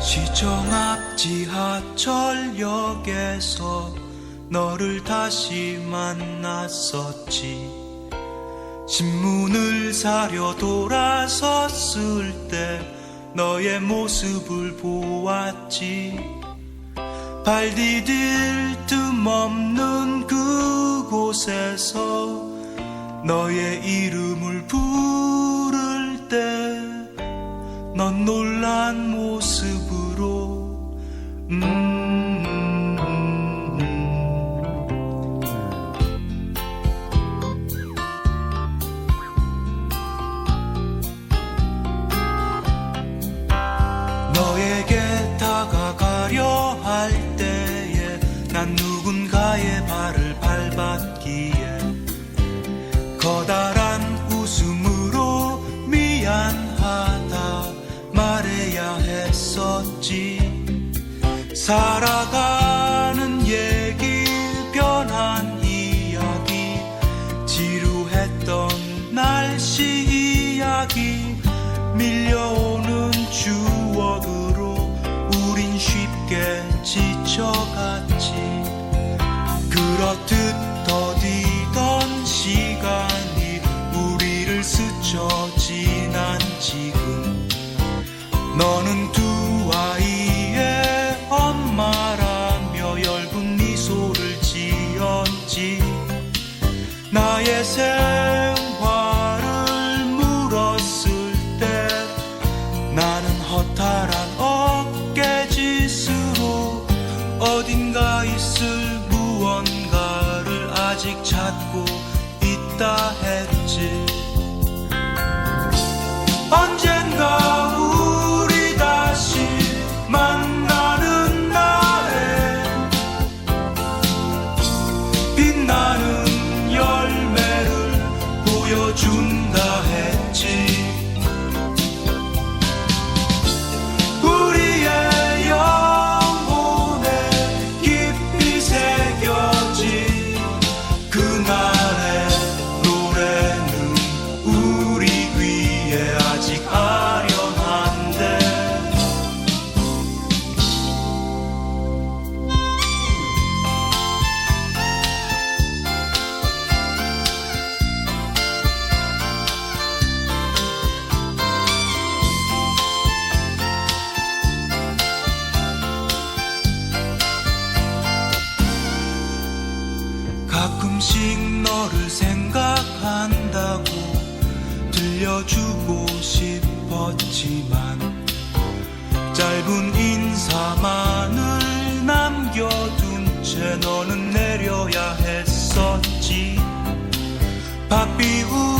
시청 앞 지하철역에서 너를 다시 만났었지. 신문을 사려 돌아섰을 때 너의 모습을 보았지. 발 디딜 틈 없는 그곳에서 너의 이름을 부를 난 누군가의 발을 밟았기에 커다란 웃음으로 미안하다 말해야 했었지. 살아가 있다 했지 가끔씩 너를 생각한다고 들려주고 싶었지만 짧은 인사만을 남겨둔 채 너는 내려야 했었지. 바삐 우